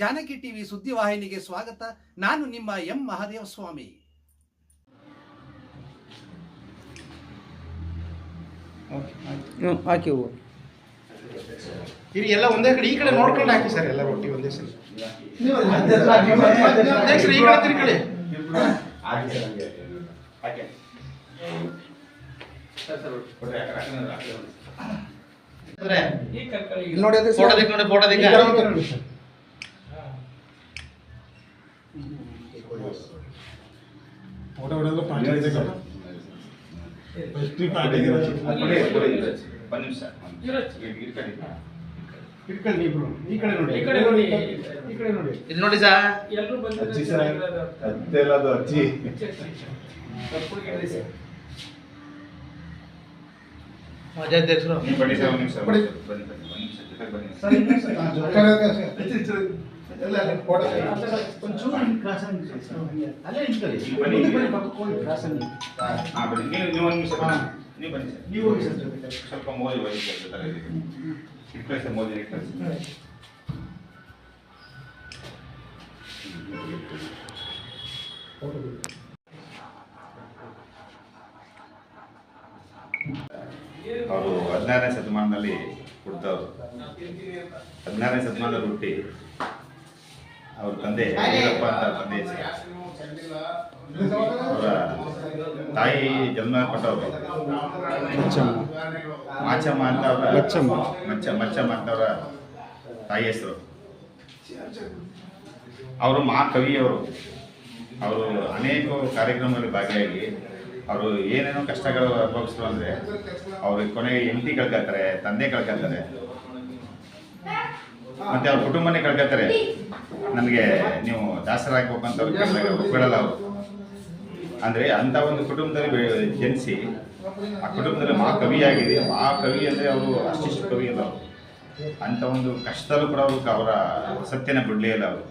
Janaki TV ಸುದ್ದಿವಾಹಿನಿಗೆ ಸ್ವಾಗತ. ನಾನು ನಿಮ್ಮ ಎಂ ಮಹಾದೇವ ಸ್ವಾಮಿ. ಹಾಕಿ ಇರಿ ಎಲ್ಲ ಒಂದೇ ಕಡೆ ಈ ಕಡೆ ನೋಡ್ಕೊಂಡು ಹಾಕಿ ಸರ್ ಎಲ್ಲ ರೊಟ್ಟಿ ಒಂದೇ ಸಲ. ಅಧ್ಯಕ್ಷರು ಈ ಕಡೆ ತಿರ್ಕೊಳ್ಳಿ ಅಂದ್ರೆ ಇಲ್ಲಿ ನೋಡಿ ಫೋಟೋ ದಿಕ್ಕ ನೋಡಿ ಫೋಟೋ ದಿಕ್ಕ ಫೋಟೋ ಹೊಡೆದು ಪಾರ್ಟಿ ಇದೆ ಕಣ. ಫಸ್ಟ್ ಈ ಪಾರ್ಟಿಗೆ ಇಟ್ಕೊಳ್ಳಿ ಇಬ್ರು ಈ ಕಡೆ ನೋಡಿ ಈ ಕಡೆ ನೋಡಿ. ಈ ಕಡೆ ನೋಡಿ ಇಲ್ಲಿ ನೋಡಿ ಸರ್ ಎಲ್ಲರೂ ಬಂದಿದ್ದಾರೆ ಅಜ್ಜಿ ಸರ್ ಅದ್ದೆಲ್ಲದು ಅಜ್ಜಿ ಅಧ್ಯಕ್ಷರು ಎಲ್ಲ ಅಲ್ಲಿ ಫೋಟೋ ಒಂಚೂರು ಕ್ರಾಸ್ ಆಗಿ ಅಲ್ಲೇ ನಿಂತ್ಕೊಳ್ಳಿ ಬನ್ನಿ. ಮುಂದೆ ಬನ್ನಿ ಪಕ್ಕಕ್ಕೆ ಹೋಗಿ ಕ್ರಾಸ್ ಆಗಿ ನೀವು ಹೋಗಿ ಸರ್ ಜೊತೆಗೆ. ಸ್ವಲ್ಪ ಮೋದಿ ಅವರು ಹದಿನಾರನೇ ಶತಮಾನದಲ್ಲಿ ಹುಟ್ಟಿದವರು. ಹದಿನಾರನೇ ಶತಮಾನದಲ್ಲಿ ಹುಟ್ಟಿ ಅವ್ರ ತಂದೆ ವೀರಪ್ಪ ಅಂತ ತಂದೆ ಅವರ ತಾಯಿ ಜನ್ಮ ಕೊಟ್ಟವರು ಮಾಚಮ್ಮ ಅಂತ ಅವರ ಮಚ್ಚಮ್ಮ. ಮಚ್ಚ ಮಚ್ಚಮ್ಮ ಅಂತ ಅವರ ತಾಯಿ ಹೆಸರು. ಅವರು ಮಾ ಕವಿಯವರು. ಅವರು ಅನೇಕ ಕಾರ್ಯಕ್ರಮಗಳಲ್ಲಿ ಭಾಗಿಯಾಗಿ ಅವರು ಏನೇನೋ ಕಷ್ಟಗಳು ಅನುಭವಿಸ್ರು ಅಂದರೆ ಅವ್ರಿಗೆ ಕೊನೆಗೆ ಹೆಂಡತಿ ಕಳ್ಕೊತಾರೆ ತಂದೆ ಕಳ್ಕೊತಾರೆ ಮತ್ತೆ ಅವ್ರ ಕುಟುಂಬನೇ ಕಳ್ಕೊತಾರೆ. ನನಗೆ ನೀವು ದಾಸರಾಗಬೇಕಂತ ಒಪ್ಕೊಳ್ಳಲ್ಲ ಅವರು ಅಂದರೆ ಅಂಥ ಒಂದು ಕುಟುಂಬದಲ್ಲಿ ಜನಿಸಿ, ಆ ಕುಟುಂಬದಲ್ಲಿ ಮಹಾ ಕವಿ ಅಂದರೆ ಅವರು ಅಷ್ಟಿಷ್ಟು ಕವಿ ಅಲ್ಲ ಅವರು. ಅಂಥ ಒಂದು ಕಷ್ಟದಲ್ಲೂ ಕೂಡ ಅವರು ಅವರ ಸತ್ಯನ ಬಿಡಲೇ ಇಲ್ಲ ಅವರು.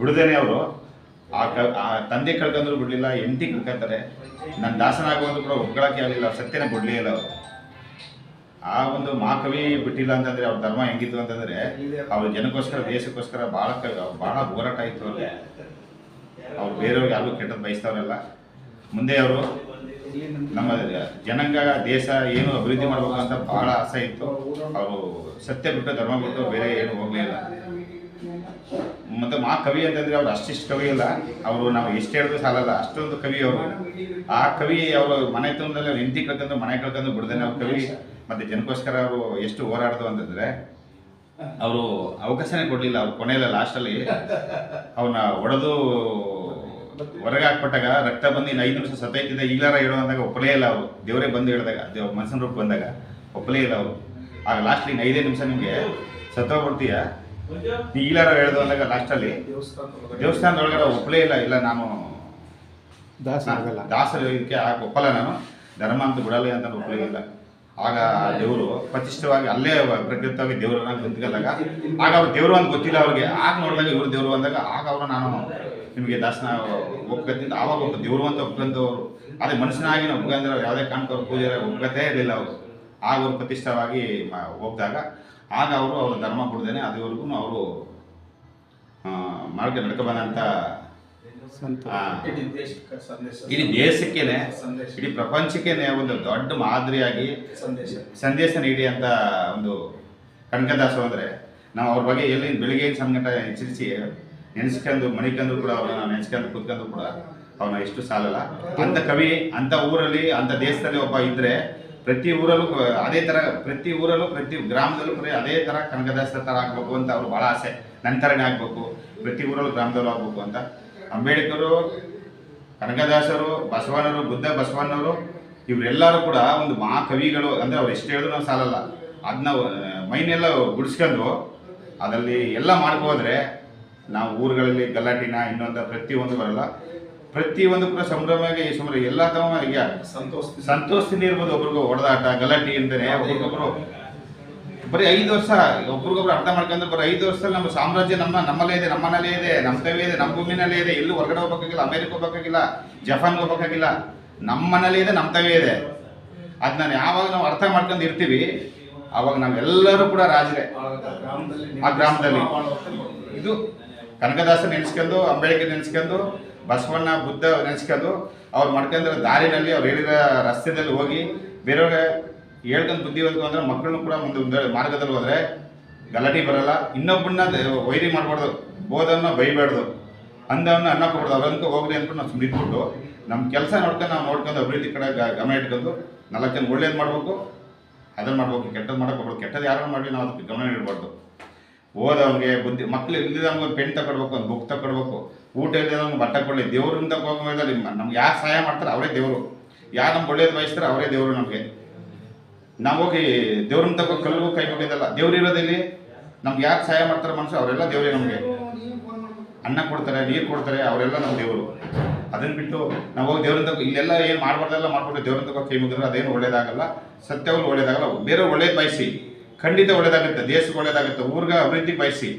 ಬಿಡದೇನೆ ಅವರು. ಆ ಕ, ಆ ತಂದೆ ಕಳ್ಕೊಂಡ್ರು ಬಿಡಲಿಲ್ಲ, ಹೆಂಡತಿ ಕಳ್ಕೊತಾರೆ. ನನ್ನ ದಾಸನಾಗುವಂತ ಕೂಡ ಒಗ್ಗಳಕ್ಕೆ ಆಗಲಿಲ್ಲ, ಸತ್ಯನ ಬಿಡಲೇ ಇಲ್ಲ ಅವರು. ಆ ಒಂದು ಮಾಕವಿ ಬಿಟ್ಟಿಲ್ಲ ಅಂತಂದ್ರೆ ಅವ್ರ ಧರ್ಮ ಹೆಂಗಿತ್ತು ಅಂತಂದ್ರೆ ಅವ್ರ ಜನಕ್ಕೋಸ್ಕರ, ದೇಶಕ್ಕೋಸ್ಕರ ಬಹಳ ಬಹಳ ಹೋರಾಟ ಇತ್ತು ಅವ್ರಿಗೆ. ಅವ್ರು ಬೇರೆಯವ್ರಿಗೆ ಯಾರು ಕೆಟ್ಟದ್ದು ಬಯಸ್ತಾವ್ರಲ್ಲ. ಮುಂದೆ ಅವರು ನಮ್ಮ ಜನಾಂಗ, ದೇಶ ಏನು ಅಭಿವೃದ್ಧಿ ಮಾಡಬೇಕು ಅಂತ ಬಹಳ ಆಸೆ ಇತ್ತು. ಅವರು ಸತ್ಯ ಬಿಟ್ಟು ಧರ್ಮ ಬಿಟ್ಟು ಬೇರೆ ಏನು ಇಲ್ಲ ಮತ್ತೆ ಮಾ ಕವಿ ಅಂತಂದ್ರೆ ಅವ್ರು ಅಷ್ಟಿಷ್ಟು ಕವಿ ಇಲ್ಲ. ಅವರು ನಾವು ಎಷ್ಟು ಹೇಳಿದ್ರು ಸಾಲಲ್ಲ, ಅಷ್ಟೊಂದು ಕವಿ ಅವರು. ಆ ಕವಿ ಅವರು ಮನೆ ತಂದ್ರೆ ಅವ್ರು ಹೆಂಡತಿ ಕಳ್ಕೊಂಡು, ಮನೆ ಕಳ್ಕೊಂಡು ಬಿಡ್ದೇನೆ ಅವ್ರ ಕವಿ. ಮತ್ತೆ ಜನಕ್ಕೋಸ್ಕರ ಅವರು ಎಷ್ಟು ಹೋರಾಡ್ದು ಅಂತಂದ್ರೆ ಅವರು ಅವಕಾಶನೇ ಕೊಡಲಿಲ್ಲ ಅವ್ರು ಕೊನೆಯಲ್ಲ ಲಾಸ್ಟಲ್ಲಿ ಅವನ್ನ ಹೊಡೆದು ಹೊರಗೆ ಹಾಕ್ಬಿಟ್ಟಾಗ ರಕ್ತ ಬಂದು ಇನ್ನು ಐದು ನಿಮಿಷ ಸತೈತಿದೆ ಈಗಲಾರ ಹೇಳೋ ಅಂದಾಗ ಒಪ್ಪಲೇ ಇಲ್ಲ ಅವರು. ದೇವರೇ ಬಂದು ಹೇಳಿದಾಗ ದೇವ್ ಮನಸ್ಸಿನ ರೂಪ ಬಂದಾಗ ಒಪ್ಪಲೇ ಇಲ್ಲ ಅವರು. ಆಗ ಲಾಸ್ಟ್ ಇನ್ನು ಐದೇ ನಿಮಿಷ ನಿಮಗೆ ಸತ್ತೋಗ್ಬಿಡ್ತೀಯ? ನೀ ಈಗಲಾರ ಹೇಳ್ದು ಅಂದಾಗ ಲಾಸ್ಟಲ್ಲಿ ದೇವಸ್ಥಾನದೊಳಗಡೆ ಒಪ್ಪಲೇ ಇಲ್ಲ ಇಲ್ಲ ನಾನು ದಾಸ ಆಗಲ್ಲ ದಾಸರು ಇದಕ್ಕೆ ಆಗ ಒಪ್ಪಲ್ಲ ನಾನು ಧರ್ಮ ಅಂತ ಬಿಡಲ್ಲ ಅಂತ ಒಪ್ಪಲೇ ಇಲ್ಲ. ಆಗ ದೇವರು ಪ್ರತಿಷ್ಠವಾಗಿ ಅಲ್ಲೇ ಪ್ರಕೃತವಾಗಿ ದೇವರನ್ನ ನಿಂತ್ಕೊಂಡಾಗ ಆಗ ಅವ್ರು ದೇವರು ಅಂತ ಗೊತ್ತಿಲ್ಲ ಅವ್ರಿಗೆ. ಆಗ ನೋಡಿದಾಗ ಇವರು ದೇವರು ಅಂದಾಗ ಆಗ ಅವರು ನಾನು ನಿಮಗೆ ದಾಸನ ಒಪ್ಕತ್ತಿಂದ ಆವಾಗ ಒಬ್ಬ ದೇವರು ಅಂತ ಒಪ್ಕೊಂಡವರು ಅದೇ ಮನುಷ್ಯನಾಗಿ ಒಪ್ಕೊಂಡ್ರೆ ಯಾವುದೇ ಕಾರಣಕ್ಕೆ ಪೂಜೆ ಒಪ್ಕೊತೇ ಇರಲಿಲ್ಲ ಅವರು. ಆಗ ಅವರು ಪ್ರತಿಷ್ಠವಾಗಿ ಹೋಗಿದಾಗ ಆಗ ಅವರು ಅವ್ರ ಧರ್ಮ ಕೊಡ್ದೇನೆ ಅದುವರೆಗೂ ಅವರು ಮಾರ್ಗ ನಡ್ಕೊಬಂದಂಥ ಆ, ಇಡೀ ದೇಶಕ್ಕೆ ಸಂದೇಶ. ಇಡೀ ದೇಶಕ್ಕೇನೆ ಸಂದೇಶ. ಇಡೀ ಪ್ರಪಂಚಕ್ಕೇನೆ ಒಂದು ದೊಡ್ಡ ಮಾದರಿಯಾಗಿ ಸಂದೇಶ. ಸಂದೇಶ ನೀಡಿ ಅಂತ ಒಂದು ಕನಕದಾಸ ಹೋದ್ರೆ ನಾವು ಅವ್ರ ಬಗ್ಗೆ ಎಲ್ಲಿ ಬೆಳಿಗ್ಗೆ ಸಂಗಟ ಎಚ್ಚರಿಸಿ ನೆನೆಸ್ಕೊಂಡು ಮಣಿಕಂದು ಕೂಡ ಅವ್ರನ್ನ ನೆನೆಸ್ಕೊಂಡು ಕೂತ್ಕೊಂಡು ಕೂಡ ಅವನ ಎಷ್ಟು ಸಾಲಲ್ಲ. ಅಂತ ಕವಿ ಅಂತ ಊರಲ್ಲಿ ಅಂತ ದೇಶದಲ್ಲಿ ಒಬ್ಬ ಇದ್ರೆ ಪ್ರತಿ ಊರಲ್ಲೂ ಕ- ಅದೇ ತರ ಪ್ರತಿ ಊರಲ್ಲೂ ಪ್ರತಿ ಗ್ರಾಮದಲ್ಲೂ ಬರೀ ಅದೇ ತರ ಕನಕದಾಸರ ತರ ಆಗ್ಬೇಕು ಅಂತ ಅವ್ರು ಬಹಳ ಆಸೆ. ನನ್ನ ಥರನೇ ಆಗಬೇಕು. ಪ್ರತಿ ಊರಲ್ಲೂ ಗ್ರಾಮದಲ್ಲೂ ಆಗ್ಬೇಕು ಅಂತ. ಅಂಬೇಡ್ಕರು ಕನಕದಾಸರು ಬಸವಣ್ಣರು ಬುದ್ಧ ಬಸವಣ್ಣವರು ಇವರೆಲ್ಲರೂ ಕೂಡ ಒಂದು ಮಹಾಕವಿಗಳು. ಅಂದರೆ ಅವ್ರು ಎಷ್ಟು ಹೇಳಿದ್ರು ನಾವು ಸಾಲಲ್ಲ ಅದನ್ನ ಮೈನೆಲ್ಲ ಗುಡಿಸ್ಕೊಂಡು ಅದರಲ್ಲಿ ಎಲ್ಲ ಮಾಡ್ಕೋದ್ರೆ ನಾವು ಊರುಗಳಲ್ಲಿ ಗಲಾಟಿನ ಇನ್ನೊಂದು ಪ್ರತಿಯೊಂದು ಬರಲ್ಲ. ಪ್ರತಿಯೊಂದು ಕೂಡ ಸಂಭ್ರಮಕ್ಕೆ ಈ ಸಂಭ್ರಮ ಎಲ್ಲ ತಮ್ಮ ಈಗ ಸಂತೋಷ ಸಂತೋಷದಿಂದ ಇರ್ಬೋದು ಒಬ್ರಿಗೂ ಹೊಡೆದಾಟ ಗಲಾಟಿ ಅಂತಾನೆ ಒಬ್ರಿಗೊಬ್ರು ಬರೀ ಐದು ವರ್ಷ, ಒಬ್ರಿಗೊಬ್ರು ಅರ್ಥ ಮಾಡ್ಕೊಂಡ್ರೆ ಬರೀ ಐದು ವರ್ಷದಲ್ಲಿ ನಮ್ಮ ಸಾಮ್ರಾಜ್ಯ ನಮ್ಮ, ನಮ್ಮಲ್ಲೇ ಇದೆ, ನಮ್ಮನಲ್ಲೇ ಇದೆ, ನಮ್ಮ ಕೈವೇ ಇದೆ, ನಮ್ಮ ಭೂಮಿನಲ್ಲೇ ಇದೆ, ಎಲ್ಲೂ ಹೊರಗಡೆ ಹೋಗ್ಬೇಕಾಗಿಲ್ಲ ಅಮೇರಿಕ ಹೋಗ್ಬೇಕಾಗಿಲ್ಲ, ಜಪಾನ್ಗೆ ಹೋಗ್ಬೇಕಾಗಿಲ್ಲ, ನಮ್ಮನಲ್ಲೇ ಮನೇಲಿ ಇದೆ, ನಮ್ಮ ತವೇ ಇದೆ. ಅದನ್ನ ಯಾವಾಗ ನಾವು ಅರ್ಥ ಮಾಡ್ಕೊಂಡು ಇರ್ತೀವಿ, ಅವಾಗ ನಾವೆಲ್ಲರೂ ಕೂಡ ರಾಜರೇ. ಆ ಗ್ರಾಮದಲ್ಲಿ. ಇದು ಕನಕದಾಸ ನೆನೆಸ್ಕೊಂಡು, ಅಂಬೇಡ್ಕರ್ ನೆನೆಸ್ಕೊಂಡು, ಬಸವಣ್ಣ, ಬುದ್ಧ ನೆನೆಸ್ಕೊಂಡು, ಅವ್ರು ಮಾಡ್ಕೊಂಡಿರೋ ದಾರಿನಲ್ಲಿ, ಅವ್ರು ಹೇಳಿದ ರಸ್ತೆದಲ್ಲಿ ಹೋಗಿ, ಬೇರೆಯವ್ರಿಗೆ ಹೇಳ್ಕೊಂಡು ಬುದ್ಧಿವಂತ ಅಂದ್ರೆ ಮಕ್ಕಳನ್ನು ಕೂಡ ಒಂದು ಮಾರ್ಗದಲ್ಲಿ ಹೋದ್ರೆ ಗಲಾಟೆ ಬರಲ್ಲ. ಇನ್ನೊಬ್ಬನ್ನ ವೈರಿ ಮಾಡಬಾರ್ದು. ಓದನ್ನ ಬೈಬಾರ್ದು. ಅಂದವನ್ನ ಅನ್ನ ಕೊಡ್ಬಾರ್ದು. ಅವ್ರಂತೂ ಹೋಗ್ಲಿ ಅಂದ್ಬಿಟ್ಟು ನಾವು ಸುಮ್ಮನೆ ಬಿಟ್ಟು ನಮ್ಮ ಕೆಲಸ ನೋಡ್ಕೊಂಡು ನಾವು ನೋಡ್ಕೊಂಡು ಅಭಿವೃದ್ಧಿ ಕಡೆ ಗಮನ ಇಟ್ಕೊಂಡು ನಾಲ್ಕು ಜನ ಒಳ್ಳೇದು ಮಾಡಬೇಕು ಅದನ್ನು ಮಾಡ್ಬೇಕು. ಕೆಟ್ಟದ್ದು ಮಾಡಕ್ಕೆ ಹೋಗ್ಬಾರ್ದು. ಕೆಟ್ಟದ್ದು ಯಾರನ್ನು ಮಾಡಲಿ ನಾವು ಅದಕ್ಕೆ ಗಮನ ಇಡಬಾರ್ದು. ಓದವ್ನಿಗೆ ಬುದ್ಧಿ, ಮಕ್ಳು ಇಲ್ದಿದ್ದವ್ನಿಗೆ ಒಂದು ಪೆನ್ ತಗೊಡ್ಬೇಕು ಒಂದು ಬುಕ್ ತಗೊಡ್ಬೇಕು ಊಟ ಇಲ್ದಿದ್ದವ್ನಿಗೆ ಬಟ್ಟೆ ಕೊಡಲಿ. ದೇವ್ರಿಂದ ನಿಮ್ಮ ನಮ್ಗೆ ಯಾರು ಸಹಾಯ ಮಾಡ್ತಾರೆ ಅವರೇ ದೇವರು. ಯಾರು ನಮ್ಗೆ ಒಳ್ಳೇದು ಬಯಸ್ತಾರೆ ಅವರೇ ದೇವರು ನಮಗೆ. ನಾವು ಹೋಗಿ ದೇವ್ರನ್ನ ತಗೋ ಕಲ್ಲು ಕೈ ಹೋಗಿದ್ದಲ್ಲ ದೇವ್ರು ನಮ್ಗೆ ಯಾಕೆ ಸಹಾಯ ಮಾಡ್ತಾರೆ ಮನುಷ್ಯ? ಅವರೆಲ್ಲ ದೇವರೇ ನಮಗೆ. ಅನ್ನ ಕೊಡ್ತಾರೆ, ನೀರು ಕೊಡ್ತಾರೆ, ಅವರೆಲ್ಲ ನಮ್ಮ ದೇವರು. ಅದನ್ನ ಬಿಟ್ಟು ನಾವು ಹೋಗಿ ದೇವ್ರನ್ನ ತಗೋ ಇಲ್ಲೆಲ್ಲ ಏನು ಮಾಡ್ಬಾರ್ದೆಲ್ಲ ಮಾಡ್ಬಿಟ್ಟು ದೇವ್ರನ್ನ ತಗೋ ಕೈ ಮುಗಿದ್ರೆ ಅದೇನು ಒಳ್ಳೇದಾಗಲ್ಲ. ಸತ್ಯಗಳು ಒಳ್ಳೇದಾಗಲ್ಲ. ಬೇರೆ ಒಳ್ಳೇದು ಬಯಸಿ. ಖಂಡಿತ ಒಳ್ಳೇದಾಗುತ್ತೆ. ದೇಶಕ್ಕೆ ಒಳ್ಳೇದಾಗುತ್ತೆ. ಊರ್ಗ ಅಭಿವೃದ್ಧಿ ಬಯಸಿ.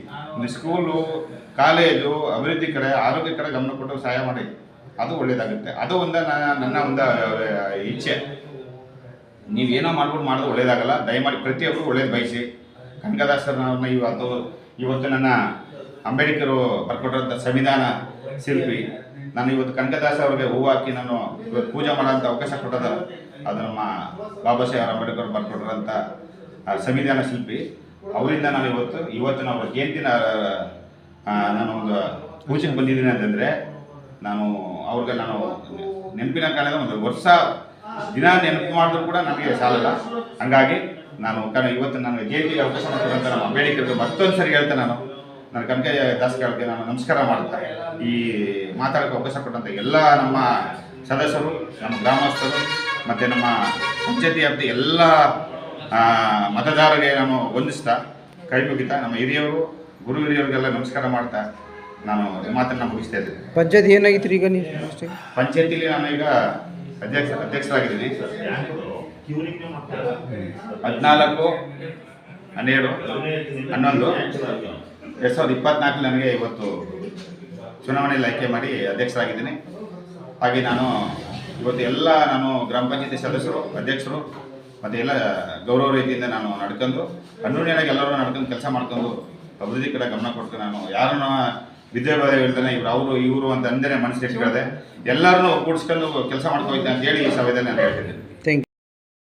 ಸ್ಕೂಲು ಕಾಲೇಜು ಅಭಿವೃದ್ಧಿ ಕಡೆ ಆರೋಗ್ಯ ಕಡೆ ಗಮನ ಕೊಟ್ಟು ಸಹಾಯ ಮಾಡಿ. ಅದು ಒಳ್ಳೇದಾಗುತ್ತೆ. ಅದು ಒಂದು ನನ್ನ ಒಂದು ಇಚ್ಛೆ. ನೀವೇನೋ ಮಾಡ್ಬಿಟ್ಟು ಮಾಡೋದು ಒಳ್ಳೇದಾಗಲ್ಲ, ದಯಮಾಡಿ ಪ್ರತಿಯೊಬ್ಬರು ಒಳ್ಳೇದು ಬಯಸಿ. ಕನಕದಾಸರನ್ನ ಇವತ್ತು ಇವತ್ತು ನನ್ನ ಅಂಬೇಡ್ಕರ್ ಬರ್ಕೊಟ್ಟಿರೋಂಥ ಸಂವಿಧಾನ ಶಿಲ್ಪಿ. ನಾನು ಇವತ್ತು ಕನಕದಾಸ ಅವ್ರಿಗೆ ಹೂವು ಹಾಕಿ ನಾನು ಇವತ್ತು ಪೂಜೆ ಮಾಡೋಂಥ ಅವಕಾಶ ಕೊಟ್ಟದ. ಅದು ನಮ್ಮ ಬಾಬಾ ಸಾಹೇಬ್ ಅಂಬೇಡ್ಕರ್ ಬರ್ಕೊಟ್ಟಿರೋಂಥ ಸಂವಿಧಾನ ಶಿಲ್ಪಿ. ಅವರಿಂದ ನಾನು ಇವತ್ತು ಇವತ್ತು ನಾವು ಜಯಂತಿನ ನಾನು ಒಂದು ಪೂಜೆಗೆ ಬಂದಿದ್ದೀನಿ ಅಂತಂದರೆ, ನಾನು ಅವ್ರಿಗೆ ನಾನು ನೆನಪಿನ ಕಾಲದ ಒಂದು ವರ್ಷ ದಿನ ನೆನಪು ಮಾಡಿದ್ರು ಕೂಡ ನಮಗೆ ಸಾಲಲ್ಲ. ಹಂಗಾಗಿ ನಾನು ಕಾರಣ ಇವತ್ತು ನನಗೆ ಜಯಂತಿಗೆ ಅವಕಾಶ ಮಾಡ್ಕೊಂತ ನಮ್ಮ ಅಂಬೇಡ್ಕರ್ದು ಮತ್ತೊಂದು ಸರಿ ಹೇಳ್ತೇನೆ ನಾನು. ನನ್ನ ಕನಕ ದಾಸಗಳಿಗೆ ನಾನು ನಮಸ್ಕಾರ ಮಾಡ್ತಾ ಈ ಮಾತಾಡೋಕ್ಕೆ ಅವಕಾಶ ಕೊಟ್ಟಂಥ ಎಲ್ಲ ನಮ್ಮ ಸದಸ್ಯರು ನಮ್ಮ ಗ್ರಾಮಸ್ಥರು ಮತ್ತು ನಮ್ಮ ಪಂಚಾಯತಿ ವ್ಯಾಪ್ತಿ ಎಲ್ಲ ಮತದಾರರಿಗೆ ನಾನು ವಂದಿಸ್ತಾ ಕೈ ಮುಗಿತಾ ನಮ್ಮ ಹಿರಿಯವರು ಗುರು ಹಿರಿಯರಿಗೆಲ್ಲ ನಮಸ್ಕಾರ ಮಾಡ್ತಾ ನಾನು ಮಾತನ್ನು ಮುಗಿಸ್ತಾ ಇದ್ದೀನಿ. ಪಂಚಾಯತ್ ಏನಾಗಿತ್ತು ಈಗ ನೀವು? ಪಂಚಾಯತಿಲಿ ನಾನು ಈಗ ಅಧ್ಯಕ್ಷ ಅಧ್ಯಕ್ಷರಾಗಿದ್ದೀನಿ ಹದಿನಾಲ್ಕು, ಹನ್ನೆರಡು, ಹನ್ನೊಂದು. ಎರಡು ಸಾವಿರದ ಇಪ್ಪತ್ನಾಲ್ಕು ನನಗೆ ಇವತ್ತು ಚುನಾವಣೆಯಲ್ಲಿ ಆಯ್ಕೆ ಮಾಡಿ ಅಧ್ಯಕ್ಷರಾಗಿದ್ದೀನಿ. ಹಾಗೆ ನಾನು ಇವತ್ತು ಎಲ್ಲ ನಾನು ಗ್ರಾಮ ಪಂಚಾಯತಿ ಸದಸ್ಯರು, ಅಧ್ಯಕ್ಷರು ಮತ್ತು ಎಲ್ಲ ಗೌರವ ರೀತಿಯಿಂದ ನಾನು ನಡ್ಕೊಂಡು ಅನ್ಯೂನ್ಯವಾಗಿ ಎಲ್ಲರೂ ನಡ್ಕೊಂಡು ಕೆಲಸ ಮಾಡ್ಕೊಂಡು ಅಭಿವೃದ್ಧಿ ಕಡೆ ಗಮನ ಕೊಟ್ಟು ನಾನು ಯಾರನ್ನ ವಿದ್ಯಾಭ್ಯಾಸ ಹೇಳ್ತಾನೆ ಇವ್ರು ಅವರು, ಇವರು ಅಂತ ಅಂದೇನೆ ಮನಸ್ಸಿಗೆ ಎಲ್ಲರನ್ನೂ ಕೂಡಿಸ್ಕೊಂಡು ಕೆಲಸ ಮಾಡ್ಕೋಯ್ತಾ ಅಂತ ಹೇಳಿ ಈ ಸಭೆಯಲ್ಲಿ ನಾನು ಹೇಳ್ತಿದ್ದೀನಿ.